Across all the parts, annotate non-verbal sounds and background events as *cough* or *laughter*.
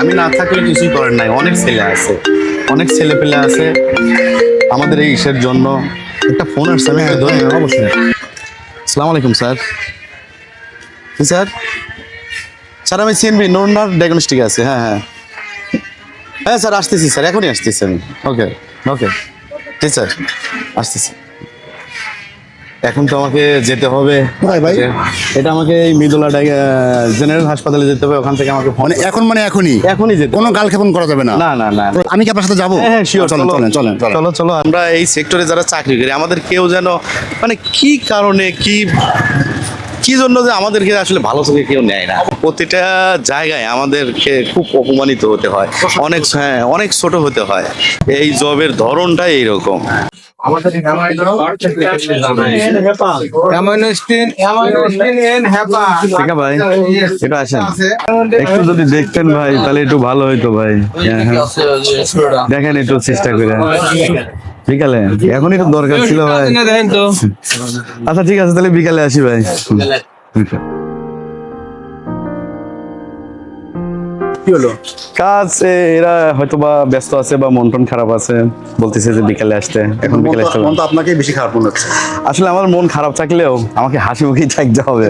আমি না থাকলে কিছুই করেন নাই। অনেক ছেলে আছে। অনেক ছেলে পেলে আছে। আমাদের এই ইসের জন্য একটা ফোন আসছে, আমি ধরি। অবশ্যই। আসসালামু আলাইকুম, স্যার। জি স্যার? স্যার, আমি সিএনবি নোনার ডায়াগনস্টিক আছে। হ্যাঁ হ্যাঁ। হ্যাঁ স্যার, আসতেছি, স্যার। এখনই আসতেছি আমি। ওকে ওকে জি, স্যার। আসতেছি। এখন তো আমাকে যেতে হবে। কোথায় ভাই? এটা আমাকে এই মৃদুলা জেনারেল হাসপাতালে যেতে হবে ওখান থেকে আমাকে ফোন মানে এখন মানে এখনই? এখনই যেতে কোনো কালক্ষেপণ করা যাবে না? না না না। আমি কি আপনার সাথে যাব? হ্যাঁ শিওর চলেন চলেন চলেন চলেন। চলো চলো। আমরা এই সেক্টরে যারা চাকরি করি আমাদের কেউ যেন মানে কি কারণে কি কি জন্য যে আমাদেরকে আসলে ভালো চোখে কেউ নেয় না? প্রতিটা জায়গায় আমাদেরকে খুব অপমানিত হতে হয়। অনেক হ্যাঁ অনেক ছোট হতে হয়। এই জবের ধরনটাই এইরকম। একটু যদি দেখতেন ভাই তাহলে একটু ভালো হইতো ভাই। হ্যাঁ, হ্যাঁ। দেখেন একটু চেষ্টা করে। বিকালে এখনই তো দরকার ছিল ভাই। আচ্ছা ঠিক আছে তাহলে বিকালে আসি ভাই। কি হলো? কাজ এরা হয়তো বা ব্যস্ত আছে বা মন টন খারাপ আছে। বলতেছে যে বিকালে আসতে। এখন বিকালে আসতে মন তো আপনাকে বেশি খারাপ মনে হচ্ছে। আসলে আমার মন খারাপ থাকলেও আমাকে হাসি মুখেই থাকতে হবে।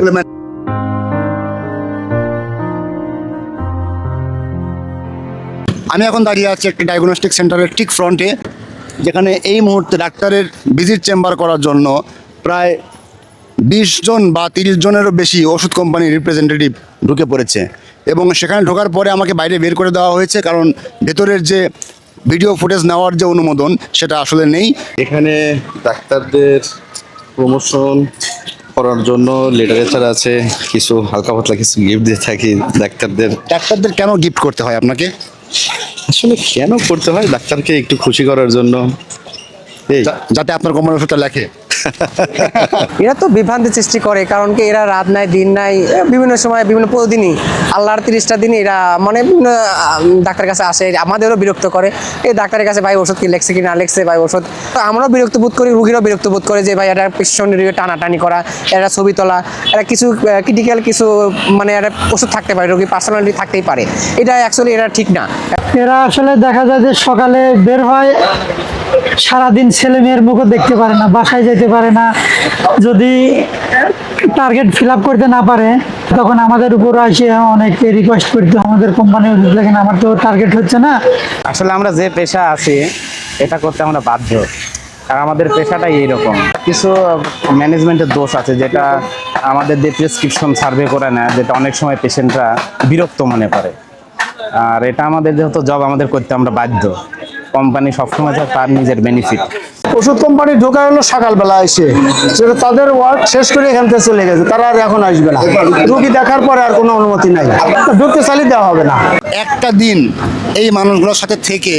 আমি এখন দাঁড়িয়ে আছি একটি ডায়াগনস্টিক সেন্টারের ঠিক ফ্রন্টে যেখানে এই মুহূর্তে ডাক্তারের ভিজিট চেম্বার করার জন্য প্রায় বিশ জন বা তিরিশ জনেরও বেশি ওষুধ কোম্পানির রিপ্রেজেন্টেটিভ ঢুকে পড়েছে। এবং সেখানে ঢোকার পরে আমাকে বাইরে বের করে দেওয়া হয়েছে কারণ ভেতরের যে ভিডিও ফুটেজ নেওয়ার যে অনুমোদন সেটা আসলে নেই। এখানে ডাক্তারদের প্রমোশন করার জন্য লিটারেচার আছে কিছু হালকা পাতলা কিছু গিফট দিয়ে থাকি ডাক্তারদের। ডাক্তারদের কেন গিফট করতে হয় আপনাকে? আসলে কেন করতে হয়? ডাক্তারকে একটু খুশি করার জন্য। এই। যাতে আপনার কোম্পানির ওষুধটা লেখে। *laughs* এরা তো বিভ্রান্তি সৃষ্টি করে কারণ কি এরা রাত নাই দিন নাই বিভিন্ন সময় বিভিন্ন প্রতিদিনই আল্লাহর তিরিশটা দিন এরা মানে বিভিন্ন ডাক্তারের কাছে আসে আমাদেরও বিরক্ত করে। এই ডাক্তারের কাছে ভাই ওষুধ কি লেখছে কি না লেখছে ভাই ওষুধ? তো আমরাও বিরক্ত বোধ করি রুগীরাও বিরক্ত বোধ করে যে ভাই এটা পেছন টানাটানি করা এটা ছবি তোলা এটা কিছু ক্রিটিক্যাল কিছু মানে একটা ওষুধ থাকতে পারে রুগী পার্সোনালিটি থাকতেই পারে। এটা অ্যাকচুয়ালি এটা ঠিক না। এরা আসলে দেখা যায় যে সকালে বের হয় সারাদিন ছেলে মেয়ের মুখও দেখতে পারে না, বাসায় যেতে পারে না। যদি টার্গেট ফিল আপ করতে না পারে, তখন আমাদের উপর আসে অনেক রিকোয়েস্ট করতে, আমাদের কোম্পানি লেখেন আমার তো টার্গেট হচ্ছে না। আসলে আমরা যে পেশা আছি, এটা করতে আমরা বাধ্য। কারণ আমাদের পেশাটাই এইরকম। কিছু ম্যানেজমেন্টের দোষ আছে, যেটা আমাদের যে প্রেসক্রিপশন সার্ভে করে নেয়, যেটা অনেক সময় পেশেন্টরা বিরক্ত মনে করে। আর এটা আমাদের যেহেতু জব আমাদের করতে আমরা বাধ্য। কোম্পানি সবসময় চায় তার নিজের বেনিফিট ওষুধ কোম্পানি ঢোকা হলো সকালবেলা এসে। সেটা তাদের ওয়ার্ক শেষ করে এখান থেকে চলে গেছে তারা আর এখন আসবে না। রুগী দেখার পরে আর কোনো অনুমতি নাই। ঢুকতে চালিয়ে দেওয়া হবে না। একটা দিন এই মানুষগুলোর সাথে থেকে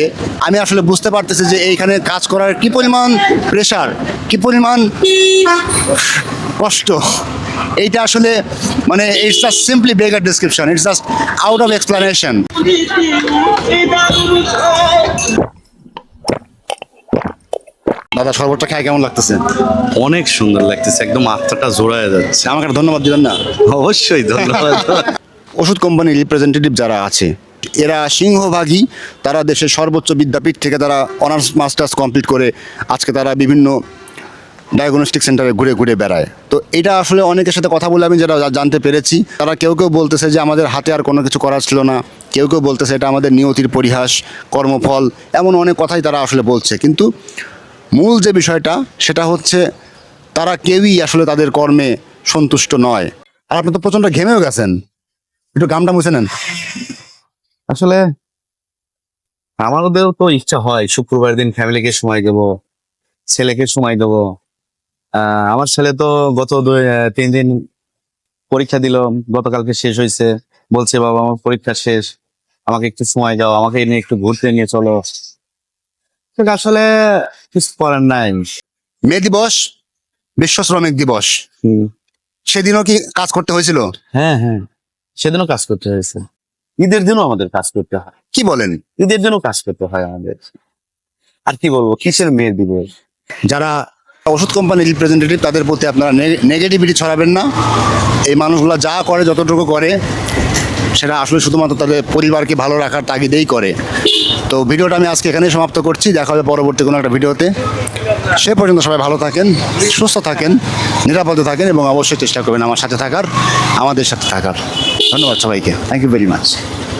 আমি আসলে বুঝতে পারতেছি যে এইখানে কাজ করার কি পরিমাণ প্রেশার কি পরিমাণ কষ্ট। এইটা আসলে মানে it's just simply beggar description it's just out of explanation দাদা শরবতটা খাই কেমন লাগতেছে? অনেক সুন্দর লাগতেছে একদম আত্মাটা জোড়ায় যাচ্ছে। আমাকে ধন্যবাদ দিবেন না? অবশ্যই ধন্যবাদ। *laughs* ওষুধ কোম্পানির রিপ্রেজেন্টেটিভ যারা আছে এরা সিংহভাগই তারা দেশের সর্বোচ্চ বিদ্যাপীঠ থেকে তারা অনার্স মাস্টার্স কমপ্লিট করে আজকে তারা বিভিন্ন ডায়াগনস্টিক সেন্টারে ঘুরে ঘুরে বেড়ায়। তো এটা আসলে অনেকের সাথে কথা বলে আমি যেটা জানতে পেরেছি তারা কেউ কেউ বলতেছে যে আমাদের হাতে আর কোনো কিছু করার ছিল না কেউ কেউ বলতেছে এটা আমাদের নিয়তির পরিহাস কর্মফল এমন অনেক কথাই তারা আসলে বলছে। কিন্তু মূল যে বিষয়টা, সেটা হচ্ছে তারা কেউই আসলে তাদের কর্মে সন্তুষ্ট নয়। আর আপনি তো প্রচণ্ড ঘেমেও গেছেন। একটু গামটা মুছে নেন। আসলে আমাদেরও তো ইচ্ছা হয় শুক্রবার দিন ফ্যামিলিকে সময় দেব, ছেলেকে সময় দেব। আমার ছেলে তো গত দুই তিন দিন পরীক্ষা দিল, গতকালকে শেষ হয়েছে। বলছে, বাবা, আমার পরীক্ষা শেষ। আমাকে একটু সময় দাও, আমাকে নিয়ে একটু ঘুরতে নিয়ে চলো। আসলে কিছু করার নাই। মে দিবস বিশ্ব শ্রমিক দিবস। হুম। সেদিনও কি কাজ করতে হয়েছিল? হ্যাঁ হ্যাঁ। সেদিনও কাজ করতে হয়েছে। ঈদের দিনও আমাদের কাজ করতে হয়। কি বলেন? ঈদের দিনও কাজ করতে হয় আমাদের। আর কি বলব কিসের মেয়ের দিবস? যারা ওষুধ কোম্পানির রিপ্রেজেন্টেটিভ তাদের প্রতি আপনারা নেগেটিভিটি ছড়াবেন না। এই মানুষগুলো যা করে যতটুকু করে সেটা আসলে শুধুমাত্র তাদের পরিবারকে ভালো রাখার তাগিদেই করে। তো ভিডিওটা আমি আজকে এখানেই সমাপ্ত করছি, দেখা হবে পরবর্তী কোনো একটা ভিডিওতে। সে পর্যন্ত সবাই ভালো থাকেন, সুস্থ থাকেন, নিরাপদে থাকেন এবং অবশ্যই চেষ্টা করবেন আমার সাথে থাকার, আমাদের সাথে থাকার। ধন্যবাদ সবাইকে থ্যাংক ইউ ভেরি মাচ